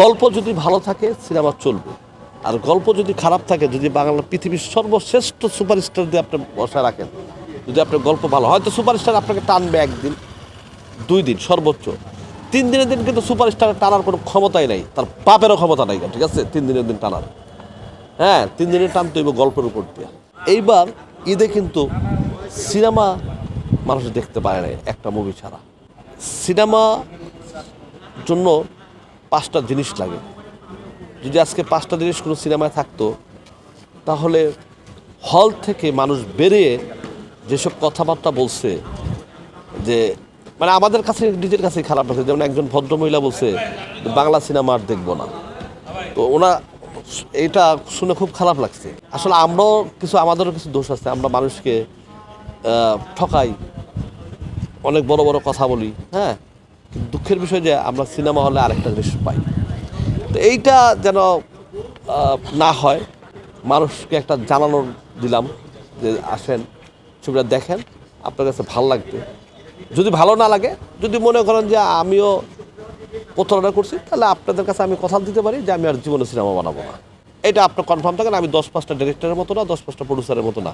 গল্প যদি ভালো থাকে, সিনেমা চলবে। আর গল্প যদি খারাপ থাকে, যদি বাংলা পৃথিবীর সর্বশ্রেষ্ঠ সুপারস্টার দিয়ে আপনি বসায় রাখেন, যদি আপনার গল্প ভালো হয়তো সুপারস্টার আপনাকে টানবে একদিন, দুই দিন সর্বোচ্চ। তিন দিনের দিন কিন্তু সুপারস্টার টানার কোনো ক্ষমতাই নাই, তার পাপেরও ক্ষমতা নাই, ঠিক আছে? তিন দিনের দিন টানার। হ্যাঁ তিন দিনের টানতে হইব গল্পের উপর দিয়ে। এইবার ঈদে কিন্তু সিনেমা মানুষ দেখতে পারে না একটা মুভি ছাড়া। সিনেমা জন্য পাঁচটা জিনিস লাগে। যদি আজকে পাঁচটা জিনিস কোনো সিনেমায় থাকতো, তাহলে হল থেকে মানুষ বেরিয়ে যেসব কথাবার্তা বলছে, যে মানে আমাদের কাছে, নিজের কাছেই খারাপ লাগছে। যেমন একজন ভদ্রমহিলা বলছে, বাংলা সিনেমা আর দেখব না। তো ওনা, এটা শুনে খুব খারাপ লাগছে। আসলে আমরাও কিছু, আমাদেরও কিছু দোষ আছে। আমরা মানুষকে ঠকাই, অনেক বড় বড় কথা বলি হ্যাঁ? কিন্তু দুঃখের বিষয় যে আমরা সিনেমা হলে আরেকটা জিনিস পাই। তো এইটা যেন না হয়, মানুষকে একটা জানানোর দিলাম যে আসেন, ছবিটা দেখেন, আপনার কাছে ভালো লাগবে। যদি ভালো না লাগে, যদি মনে করেন যে আমিও প্রতারণা করছি, তাহলে আপনাদের কাছে আমি কথা দিতে পারি যে আমি আর জীবনে সিনেমা বানাবো না। এটা আপনার কনফার্ম থাকেন, আমি দশ পাঁচটা ডিরেক্টরের মতো না, দশ পাঁচটা প্রডিউসারের মতো না।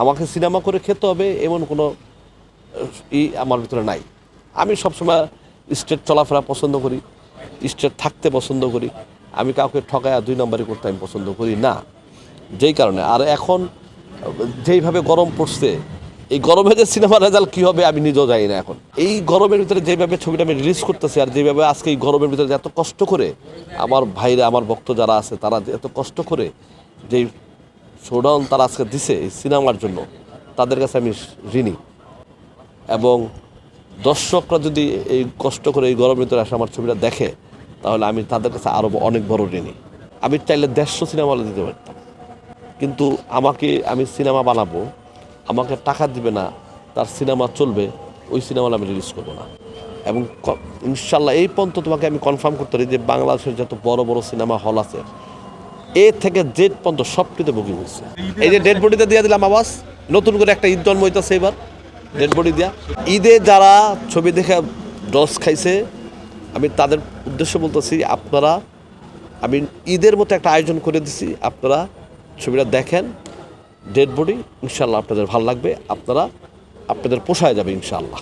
আমাকে সিনেমা করে খেতে হবে, এমন কোনো ই আমার ভিতরে নাই। আমি সবসময় স্টেট চলাফেরা পছন্দ করি, স্টেট থাকতে পছন্দ করি, আমি কাউকে ঠকায় দুই নম্বরই করতে আমি পছন্দ করি না। যেই কারণে, আর এখন যেইভাবে গরম পড়ছে, এই গরমে যে সিনেমার রেজাল্ট কী হবে আমি নিজেও জানি না এখন। এই গরমের ভিতরে যেভাবে ছবিটা আমি রিলিজ করতেছি আর যেভাবে আজকে এই গরমের ভিতরে এত কষ্ট করে আমার ভাইরা, আমার ভক্ত যারা আছে, তারা এত কষ্ট করে যেই শোডাউন তারা আজকে দিছে এই সিনেমার জন্য, তাদের কাছে আমি ঋণী। এবং দর্শকরা যদি এই কষ্ট করে এই গরমের ভিতরে আসে আমার ছবিটা দেখে, তাহলে আমি তাদের কাছে আরও অনেক বড় ঋণী। আমি চাইলে দেড়শো সিনেমা হলে দিতে পারতাম। কিন্তু আমাকে আমি সিনেমা বানাবো, আমাকে টাকা দিবে না, তার সিনেমা চলবে, ওই সিনেমা আমি রিলিজ করব না। এবং ইনশাল্লাহ এই পর্যন্ত তোমাকে আমি কনফার্ম করতে পারি যে বাংলাদেশের যত বড় বড় সিনেমা হল আছে, এ থেকে জেড পর্যন্ত সবটিতে বুকিং হয়েছে। এই যে ডেড বডিতে দিয়ে দিলাম আওয়াজ, নতুন করে একটা ঈদ জন্ম হইতেছে এবার। ডেড বডি দেওয়া ঈদে যারা ছবি দেখে ডস খাইছে, আমি তাদের উদ্দেশ্য বলতেছি, আপনারা, আমি ঈদের মতো একটা আয়োজন করে দিছি, আপনারা ছবিটা দেখেন ডেড বডি ইনশাল্লাহ আপনাদের ভালো লাগবে, আপনারা, আপনাদের পোষায় যাবে ইনশাল্লাহ